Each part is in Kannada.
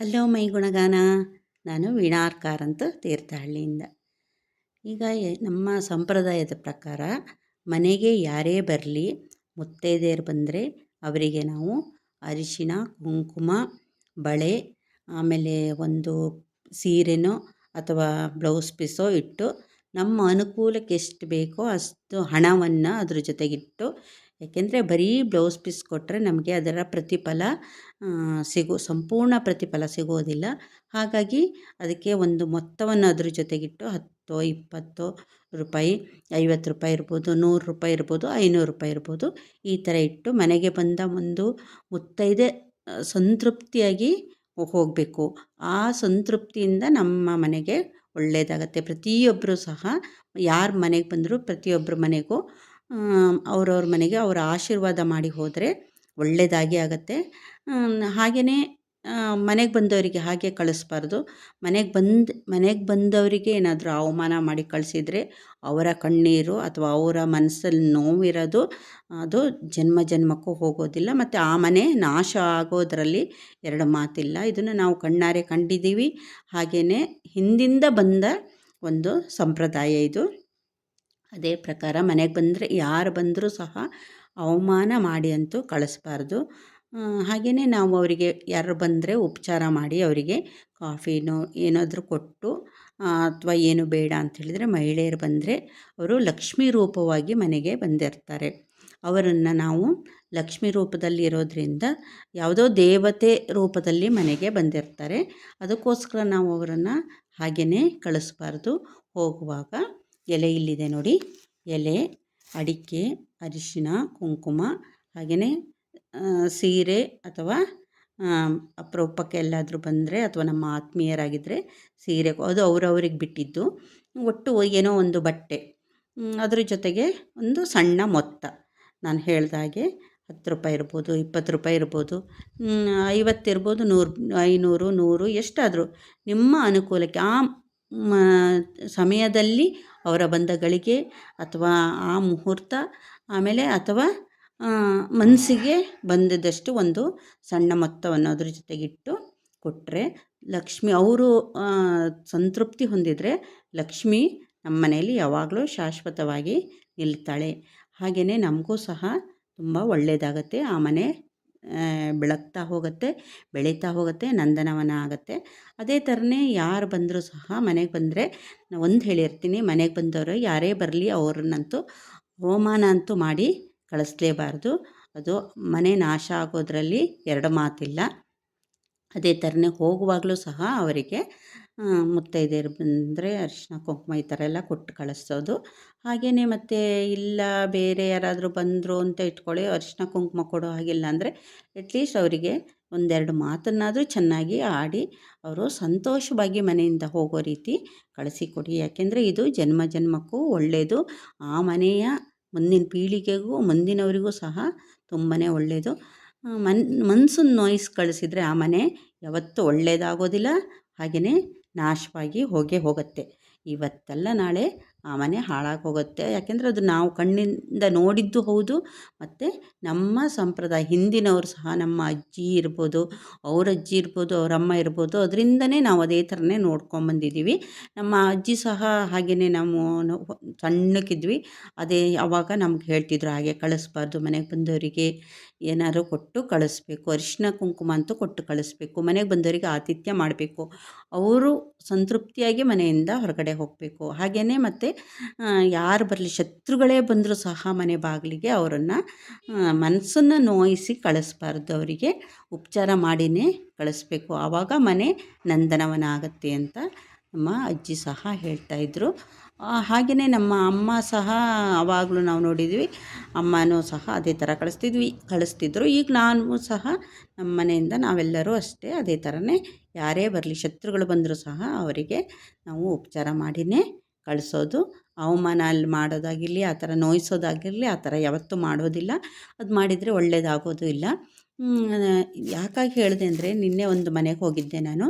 ಹಲೋ ಮೈ ಗುಣಗಾನ. ನಾನು ವೀಣಾರ್ಕಾರ್ ಅಂತ ತೀರ್ಥಹಳ್ಳಿಯಿಂದ. ಈಗ ನಮ್ಮ ಸಂಪ್ರದಾಯದ ಪ್ರಕಾರ ಮನೆಗೆ ಯಾರೇ ಬರಲಿ, ಮುತ್ತೈದೆಯರು ಬಂದರೆ ಅವರಿಗೆ ನಾವು ಅರಿಶಿನ ಕುಂಕುಮ, ಬಳೆ, ಆಮೇಲೆ ಒಂದು ಸೀರೆನೋ ಅಥವಾ ಬ್ಲೌಸ್ ಪೀಸೋ ಇಟ್ಟು ನಮ್ಮ ಅನುಕೂಲಕ್ಕೆ ಎಷ್ಟು ಬೇಕೋ ಅಷ್ಟು ಹಣವನ್ನು ಅದ್ರ ಜೊತೆಗಿಟ್ಟು ಯಾಕೆಂದರೆ ಬರೀ ಬ್ಲೌಸ್ ಪೀಸ್ ಕೊಟ್ಟರೆ ನಮಗೆ ಅದರ ಪ್ರತಿಫಲ ಸಿಗೋ, ಸಂಪೂರ್ಣ ಪ್ರತಿಫಲ ಸಿಗೋದಿಲ್ಲ. ಹಾಗಾಗಿ ಅದಕ್ಕೆ ಒಂದು ಮೊತ್ತವನ್ನು ಅದ್ರ ಜೊತೆಗಿಟ್ಟು ಹತ್ತೋ, ಇಪ್ಪತ್ತೋ ರೂಪಾಯಿ, ಐವತ್ತು ರೂಪಾಯಿ ಇರ್ಬೋದು, ನೂರು ರೂಪಾಯಿ ಇರ್ಬೋದು, ಐನೂರು ರೂಪಾಯಿ ಇರ್ಬೋದು, ಈ ಥರ ಇಟ್ಟು ಮನೆಗೆ ಬಂದ ಒಂದು ಮುತ್ತೈದೆ ಸಂತೃಪ್ತಿಯಾಗಿ ಹೋಗಬೇಕು. ಆ ಸಂತೃಪ್ತಿಯಿಂದ ನಮ್ಮ ಮನೆಗೆ ಒಳ್ಳೆಯದಾಗತ್ತೆ ಪ್ರತಿಯೊಬ್ಬರು ಸಹ, ಯಾರ ಮನೆಗೆ ಬಂದರೂ ಪ್ರತಿಯೊಬ್ಬರ ಮನೆಗೂ ಅವ್ರವ್ರ ಮನೆಗೆ ಅವರ ಆಶೀರ್ವಾದ ಮಾಡಿ ಹೋದರೆ ಒಳ್ಳೆಯದಾಗಿ ಆಗುತ್ತೆ. ಹಾಗೆಯೇ ಮನೆಗೆ ಬಂದವರಿಗೆ ಹಾಗೆ ಕಳಿಸ್ಬಾರ್ದು. ಮನೆಗೆ ಬಂದು, ಮನೆಗೆ ಬಂದವರಿಗೆ ಏನಾದರೂ ಅವಮಾನ ಮಾಡಿ ಕಳಿಸಿದರೆ ಅವರ ಕಣ್ಣೀರು ಅಥವಾ ಅವರ ಮನಸ್ಸಲ್ಲಿ ನೋವಿರೋದು, ಅದು ಜನ್ಮ ಜನ್ಮಕ್ಕೂ ಹೋಗೋದಿಲ್ಲ. ಮತ್ತು ಆ ಮನೆ ನಾಶ ಆಗೋದರಲ್ಲಿ ಎರಡು ಮಾತಿಲ್ಲ. ಇದನ್ನು ನಾವು ಕಣ್ಣಾರೆ ಕಂಡಿದ್ದೀವಿ. ಹಾಗೆಯೇ ಹಿಂದಿಂದ ಬಂದ ಒಂದು ಸಂಪ್ರದಾಯ ಇದು. ಅದೇ ಪ್ರಕಾರ ಮನೆಗೆ ಬಂದರೆ ಯಾರು ಬಂದರೂ ಸಹ ಅವಮಾನ ಮಾಡಿ ಅಂತೂ ಕಳಿಸ್ಬಾರ್ದು. ಹಾಗೆಯೇ ನಾವು ಅವರಿಗೆ ಯಾರು ಬಂದರೆ ಉಪಚಾರ ಮಾಡಿ ಅವರಿಗೆ ಕಾಫಿನೋ ಏನಾದರೂ ಕೊಟ್ಟು ಅಥವಾ ಏನು ಬೇಡ ಅಂತ ಹೇಳಿದರೆ ಮಹಿಳೆಯರು ಬಂದರೆ ಅವರು ಲಕ್ಷ್ಮೀ ರೂಪವಾಗಿ ಮನೆಗೆ ಬಂದಿರ್ತಾರೆ. ಅವರನ್ನು ನಾವು ಲಕ್ಷ್ಮೀ ರೂಪದಲ್ಲಿ ಇರೋದರಿಂದ ಯಾವುದೋ ದೇವತೆ ರೂಪದಲ್ಲಿ ಮನೆಗೆ ಬಂದಿರ್ತಾರೆ. ಅದಕ್ಕೋಸ್ಕರ ನಾವು ಅವರನ್ನು ಹಾಗೆಯೇ ಕಳಿಸ್ಬಾರ್ದು ಹೋಗುವಾಗ. ಎಲೆ ಇಲ್ಲಿದೆ ನೋಡಿ. ಎಲೆ, ಅಡಿಕೆ ಅರಿಶಿನ ಕುಂಕುಮ ಹಾಗೆಯೇ ಸೀರೆ ಅಥವಾ ಅಪರೂಪಕ್ಕೆ ಎಲ್ಲಾದರೂ ಬಂದರೆ ಅಥವಾ ನಮ್ಮ ಆತ್ಮೀಯರಾಗಿದ್ದರೆ ಸೀರೆ ಅದು ಅವರವ್ರಿಗೆ ಬಿಟ್ಟಿದ್ದು. ಒಟ್ಟು ಏನೋ ಒಂದು ಬಟ್ಟೆ. ಅದರ ಜೊತೆಗೆ ಒಂದು ಸಣ್ಣ ಮೊತ್ತ. ನಾನು ಹೇಳ್ದ ಹಾಗೆ ಹತ್ತು ರೂಪಾಯಿ ಇರ್ಬೋದು, ಇಪ್ಪತ್ತು ರೂಪಾಯಿ ಇರ್ಬೋದು ಐವತ್ತು ಇರ್ಬೋದು, ನೂರು, ಐನೂರು, ನೂರು ಎಷ್ಟಾದರೂ ನಿಮ್ಮ ಅನುಕೂಲಕ್ಕೆ, ಆ ಸಮಯದಲ್ಲಿ ಅವರ ಬಂದ ಗಳಿಗೆ ಅಥವಾ ಆ ಮುಹೂರ್ತ, ಆಮೇಲೆ ಅಥವಾ ಮನಸ್ಸಿಗೆ ಬಂದಿದ್ದಷ್ಟು ಒಂದು ಸಣ್ಣ ಮೊತ್ತವನ್ನು ಅದ್ರ ಜೊತೆಗಿಟ್ಟು ಕೊಟ್ಟರೆ ಲಕ್ಷ್ಮಿ, ಅವರು ಸಂತೃಪ್ತಿ ಹೊಂದಿದರೆ ಲಕ್ಷ್ಮಿ ನಮ್ಮ ಮನೆಯಲ್ಲಿ ಯಾವಾಗಲೂ ಶಾಶ್ವತವಾಗಿ ನಿಲ್ತಾಳೆ. ಹಾಗೆಯೇ ನಮಗೂ ಸಹ ತುಂಬ ಒಳ್ಳೆಯದಾಗತ್ತೆ ಆ ಮನೆ. ಬೆಳಗ್ತಾ ಹೋಗುತ್ತೆ, ಬೆಳೀತಾ ಹೋಗುತ್ತೆ ನಂದನವನ ಆಗುತ್ತೆ ಅದೇ ಥರನೇ ಯಾರು ಬಂದರೂ ಸಹ ಮನೆಗೆ ಬಂದರೆ ಒಂದು ಹೇಳಿರ್ತೀನಿ, ಮನೆಗೆ ಬಂದವರು ಯಾರೇ ಬರಲಿ ಅವ್ರನ್ನಂತೂ ಅವಮಾನ ಅಂತೂ ಮಾಡಿ ಕಳಿಸ್ಲೇಬಾರ್ದು. ಅದು ಮನೆ ನಾಶ ಆಗೋದರಲ್ಲಿ ಎರಡು ಮಾತಿಲ್ಲ. ಅದೇ ಥರನೇ ಹೋಗುವಾಗಲೂ ಸಹ ಅವರಿಗೆ ಮುತ್ತೈದೆಯರು ಬಂದರೆ ಅರಿಶಿನ ಕುಂಕುಮ ಈ ಥರ ಎಲ್ಲ ಕೊಟ್ಟು ಕಳಿಸೋದು. ಹಾಗೆಯೇ ಮತ್ತು ಇಲ್ಲ ಬೇರೆ ಯಾರಾದರೂ ಬಂದರು ಅಂತ ಇಟ್ಕೊಳ್ಳಿ ಅರಿಶಿನ ಕುಂಕುಮ ಕೊಡೋ ಹಾಗಿಲ್ಲ ಅಂದರೆ ಅಟ್ಲೀಸ್ಟ್ ಅವರಿಗೆ ಒಂದೆರಡು ಮಾತನ್ನಾದರೂ ಚೆನ್ನಾಗಿ ಆಡಿ, ಅವರು ಸಂತೋಷವಾಗಿ ಮನೆಯಿಂದ ಹೋಗೋ ರೀತಿ ಕಳಿಸಿಕೊಡಿ ಯಾಕೆಂದರೆ ಇದು ಜನ್ಮ ಜನ್ಮಕ್ಕೂ ಒಳ್ಳೆಯದು ಆ ಮನೆಯ ಮುಂದಿನ ಪೀಳಿಗೆಗೂ, ಮುಂದಿನವರಿಗೂ ಸಹ ತುಂಬಾ ಒಳ್ಳೆಯದು ಮನ್ ಮನ್ಸನ್ನು ನೋಯಿಸಿ ಕಳಿಸಿದರೆ ಆ ಮನೆ ಯಾವತ್ತೂ ಒಳ್ಳೆಯದಾಗೋದಿಲ್ಲ ಹಾಗೆಯೇ ನಾಶವಾಗಿ ಹೋಗೇ ಹೋಗುತ್ತೆ. ಇವತ್ತಲ್ಲ ನಾಳೆ ಆ ಮನೆ ಹಾಳಾಗಿ ಹೋಗುತ್ತೆ. ಯಾಕೆಂದರೆ ಅದು ನಾವು ಕಣ್ಣಿಂದ ನೋಡಿದ್ದು ಹೌದು, ಮತ್ತು ನಮ್ಮ ಸಂಪ್ರದಾಯ ಹಿಂದಿನವರು ಸಹ ನಮ್ಮ ಅಜ್ಜಿ ಇರ್ಬೋದು, ಅವ್ರ ಅಜ್ಜಿ ಇರ್ಬೋದು ಅವರಮ್ಮ ಇರ್ಬೋದು, ಅದರಿಂದನೇ ನಾವು ಅದೇ ಥರನೇ ನೋಡ್ಕೊಂಬಂದಿದ್ದೀವಿ ನಮ್ಮ ಅಜ್ಜಿ ಸಹ ಹಾಗೆಯೇ ನಾವು ಸಣ್ಣಕ್ಕಿದ್ವಿ. ಅದೇ ಅವಾಗ ನಮ್ಗೆ ಹೇಳ್ತಿದ್ರು, ಹಾಗೆ ಕಳಿಸ್ಬಾರ್ದು, ಮನೆಗೆ ಬಂದವರಿಗೆ ಏನಾದ್ರು ಕೊಟ್ಟು ಕಳಿಸ್ಬೇಕು. ಅರಿಶಿನ ಕುಂಕುಮ ಅಂತೂ ಕೊಟ್ಟು ಕಳಿಸ್ಬೇಕು. ಮನೆಗೆ ಬಂದವರಿಗೆ ಆತಿಥ್ಯ ಮಾಡಬೇಕು. ಅವರು ಸಂತೃಪ್ತಿಯಾಗಿ ಮನೆಯಿಂದ ಹೊರಗಡೆ ಹೋಗಬೇಕು. ಹಾಗೆಯೇ ಮತ್ತು ಯಾರು ಬರಲಿ, ಶತ್ರುಗಳೇ ಬಂದರೂ ಸಹ ಮನೆ ಬಾಗಿಲಿಗೆ ಅವರನ್ನು ಮನಸ್ಸನ್ನು ನೋಯಿಸಿ ಕಳಿಸ್ಬಾರ್ದು ಅವರಿಗೆ. ಉಪಚಾರ ಮಾಡಿಯೇ ಕಳಿಸ್ಬೇಕು. ಆವಾಗ ಮನೆ ನಂದನವನ ಆಗುತ್ತೆ ಅಂತ ನಮ್ಮ ಅಜ್ಜಿ ಸಹ ಹೇಳ್ತಾಯಿದ್ರು ಹಾಗೆಯೇ ನಮ್ಮ ಅಮ್ಮ ಸಹ ಆವಾಗಲೂ ನಾವು ನೋಡಿದ್ವಿ. ಅಮ್ಮನೂ ಸಹ ಅದೇ ಥರ ಕಳಿಸ್ತಿದ್ವಿ. ಕಳಿಸ್ತಿದ್ರು. ಈಗ ನಾನು ಸಹ ನಮ್ಮ ಮನೆಯಿಂದ ನಾವೆಲ್ಲರೂ ಅಷ್ಟೇ ಅದೇ ಥರನೇ ಯಾರೇ ಬರಲಿ, ಶತ್ರುಗಳು ಬಂದರೂ ಸಹ ಅವರಿಗೆ ನಾವು ಉಪಚಾರ ಮಾಡಿಯೇ ಕಳಿಸೋದು. ಅವಮಾನ ಅಲ್ಲಿ ಮಾಡೋದಾಗಿರಲಿ, ಆ ಥರ ನೋಯಿಸೋದಾಗಿರಲಿ, ಆ ಥರ ಯಾವತ್ತೂ ಮಾಡೋದಿಲ್ಲ. ಅದು ಮಾಡಿದರೆ ಒಳ್ಳೆಯದಾಗೋದು ಇಲ್ಲ. ಯಾಕಾಗಿ ಹೇಳಿದೆ ಅಂದರೆ ನಿನ್ನೆ ಒಂದು ಮನೆಗೆ ಹೋಗಿದ್ದೆ ನಾನು.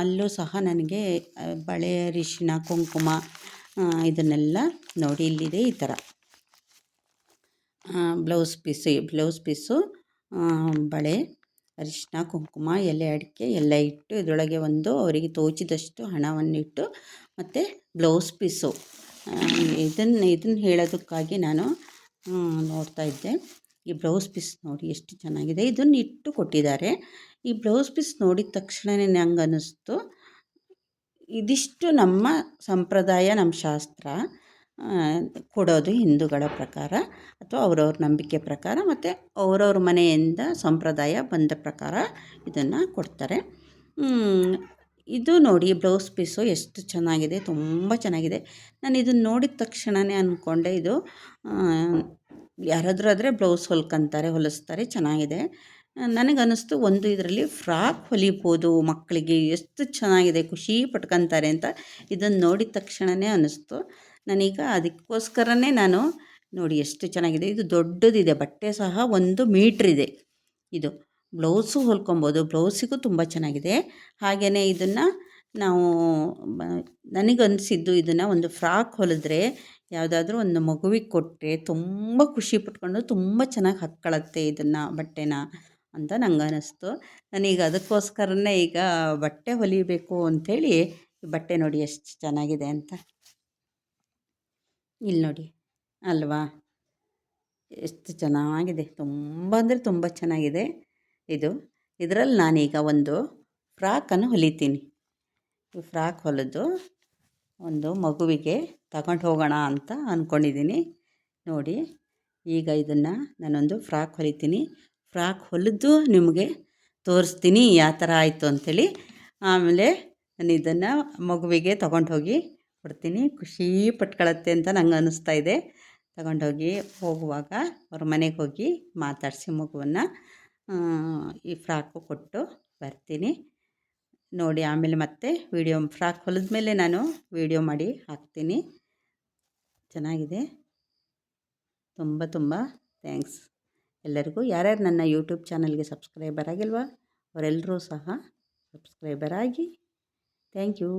ಅಲ್ಲೂ ಸಹ ನನಗೆ ಬಳೆ ಅರಿಶಿನ ಕುಂಕುಮ ಇದನ್ನೆಲ್ಲ ನೋಡಿ ಇಲ್ಲಿದೆ ಈ ಥರ. ಬ್ಲೌಸ್ ಪೀಸು ಬ್ಲೌಸ್ ಪೀಸು ಬಳೆ. ಅರಿಶಿನ ಕುಂಕುಮ, ಎಲೆ ಅಡಿಕೆ, ಎಲ್ಲ ಇಟ್ಟು ಇದರೊಳಗೆ ಒಂದು ಅವರಿಗೆ ತೋಚಿದಷ್ಟು ಹಣವನ್ನಿಟ್ಟು ಮತ್ತು ಬ್ಲೌಸ್ ಪೀಸು. ಇದನ್ನು ಇದನ್ನು ಹೇಳೋದಕ್ಕಾಗಿ ನಾನು ನೋಡ್ತಾ ಇದ್ದೆ. ಈ ಬ್ಲೌಸ್ ಪೀಸ್ ನೋಡಿ ಎಷ್ಟು ಚೆನ್ನಾಗಿದೆ. ಇದನ್ನು ಇಟ್ಟು ಕೊಟ್ಟಿದ್ದಾರೆ. ಈ ಬ್ಲೌಸ್ ಪೀಸ್ ನೋಡಿದ ತಕ್ಷಣವೇ ನಂಗೆ ಅನ್ನಿಸ್ತು ಇದಿಷ್ಟು ನಮ್ಮ ಸಂಪ್ರದಾಯ, ನಮ್ಮ ಶಾಸ್ತ್ರ. ಕೊಡೋದು ಹಿಂದೂಗಳ ಪ್ರಕಾರ ಅಥವಾ ಅವ್ರವ್ರ ನಂಬಿಕೆ ಪ್ರಕಾರ ಮತ್ತು ಅವ್ರವ್ರ ಮನೆಯಿಂದ ಸಂಪ್ರದಾಯ ಬಂದ ಪ್ರಕಾರ ಇದನ್ನು ಕೊಡ್ತಾರೆ. ಇದು ನೋಡಿ ಬ್ಲೌಸ್ ಪೀಸು ಎಷ್ಟು ಚೆನ್ನಾಗಿದೆ, ತುಂಬ ಚೆನ್ನಾಗಿದೆ. ನಾನು ಇದನ್ನು ನೋಡಿದ ತಕ್ಷಣವೇ ಅಂದ್ಕೊಂಡೆ ಇದು ಯಾರಾದರೂ ಆದರೆ ಬ್ಲೌಸ್ ಹೊಲ್ಕೊಂತಾರೆ, ಹೊಲಿಸ್ತಾರೆ, ಚೆನ್ನಾಗಿದೆ. ನನಗನ್ನಿಸ್ತು ಒಂದು ಇದರಲ್ಲಿ ಫ್ರಾಕ್ ಹೊಲಿಬೋದು ಮಕ್ಕಳಿಗೆ, ಎಷ್ಟು ಚೆನ್ನಾಗಿದೆ, ಖುಷಿ ಪಟ್ಕೊಂತಾರೆ ಅಂತ ಇದನ್ನು ನೋಡಿದ ತಕ್ಷಣವೇ ಅನ್ನಿಸ್ತು ನಾನೀಗ ಅದಕ್ಕೋಸ್ಕರನೇ ನಾನು ನೋಡಿ ಎಷ್ಟು ಚೆನ್ನಾಗಿದೆ. ಇದು ದೊಡ್ಡದಿದೆ. ಬಟ್ಟೆ ಸಹ ಒಂದು ಇದೆ. ಇದು ಬ್ಲೌಸು ಹೊಲ್ಕೊಬೋದು. ಬ್ಲೌಸಿಗೂ ತುಂಬ ಚೆನ್ನಾಗಿದೆ. ಹಾಗೆಯೇ ಇದನ್ನು ನಾವು ನನಗನ್ಸಿದ್ದು ಇದನ್ನು ಒಂದು ಫ್ರಾಕ್ ಹೊಲಿದ್ರೆ ಯಾವುದಾದ್ರೂ ಒಂದು ಮಗುವಿಗೆ ಕೊಟ್ಟರೆ ತುಂಬ ಖುಷಿ ಪಟ್ಕೊಂಡು ತುಂಬ ಚೆನ್ನಾಗಿ ಹಾಕ್ಕೊಳತ್ತೆ ಇದನ್ನು, ಬಟ್ಟೆನ ಅಂತ ನಂಗೆ ಅನ್ನಿಸ್ತು ನಾನೀಗ ಅದಕ್ಕೋಸ್ಕರನೇ ಈಗ ಬಟ್ಟೆ ಹೊಲಿಬೇಕು ಅಂಥೇಳಿ ಬಟ್ಟೆ ನೋಡಿ ಎಷ್ಟು ಚೆನ್ನಾಗಿದೆ ಅಂತ. ಇಲ್ಲಿ ನೋಡಿ. ಅಲ್ವಾ? ಎಷ್ಟು ಚೆನ್ನಾಗಿದೆ. ತುಂಬ ಅಂದರೆ ತುಂಬ ಚೆನ್ನಾಗಿದೆ ಇದು. ಇದರಲ್ಲಿ ನಾನೀಗ ಒಂದು ಫ್ರಾಕನ್ನು ಹೊಲಿತೀನಿ. ಫ್ರಾಕ್ ಹೊಲಿದು ಒಂದು ಮಗುವಿಗೆ ತಗೊಂಡು ಹೋಗೋಣ ಅಂತ ಅಂದ್ಕೊಂಡಿದ್ದೀನಿ ನೋಡಿ, ಈಗ ಇದನ್ನು ನಾನೊಂದು ಫ್ರಾಕ್ ಹೊಲಿತೀನಿ. ಫ್ರಾಕ್ ಹೊಲಿದು ನಿಮಗೆ ತೋರಿಸ್ತೀನಿ ಯಾವ ಥರ ಆಯಿತು ಅಂಥೇಳಿ ಆಮೇಲೆ ನಾನು ಇದನ್ನು ಮಗುವಿಗೆ ತಗೊಂಡು ಹೋಗಿ ಕೊಡ್ತೀನಿ ಖುಷಿ ಪಟ್ಕೊಳತ್ತೆ ಅಂತ ನಂಗೆ ಅನ್ನಿಸ್ತಾ ಇದೆ. ತಗೊಂಡೋಗಿ ಹೋಗುವಾಗ ಅವ್ರ ಮನೆಗೆ ಹೋಗಿ ಮಾತಾಡಿಸಿ ಮಗುವನ್ನು ಈ ಫ್ರಾಕು ಕೊಟ್ಟು ಬರ್ತೀನಿ. ನೋಡಿ ಆಮೇಲೆ ಮತ್ತೆ ವೀಡಿಯೋ ಫ್ರಾಕ್ ಹೊಲಿದ ಮೇಲೆ ನಾನು ವೀಡಿಯೋ ಮಾಡಿ ಹಾಕ್ತೀನಿ. ಚೆನ್ನಾಗಿದೆ. ತುಂಬ ತುಂಬ ಥ್ಯಾಂಕ್ಸ್. ಎಲ್ಲರಿಗೂ ಯಾರ್ಯಾರು ನನ್ನ ಯೂಟ್ಯೂಬ್ ಚಾನಲ್ಗೆ ಸಬ್ಸ್ಕ್ರೈಬರ್ ಆಗಿಲ್ವಾ ಅವರೆಲ್ಲರೂ ಸಹ ಸಬ್ಸ್ಕ್ರೈಬರ್ ಆಗಿ. Thank you.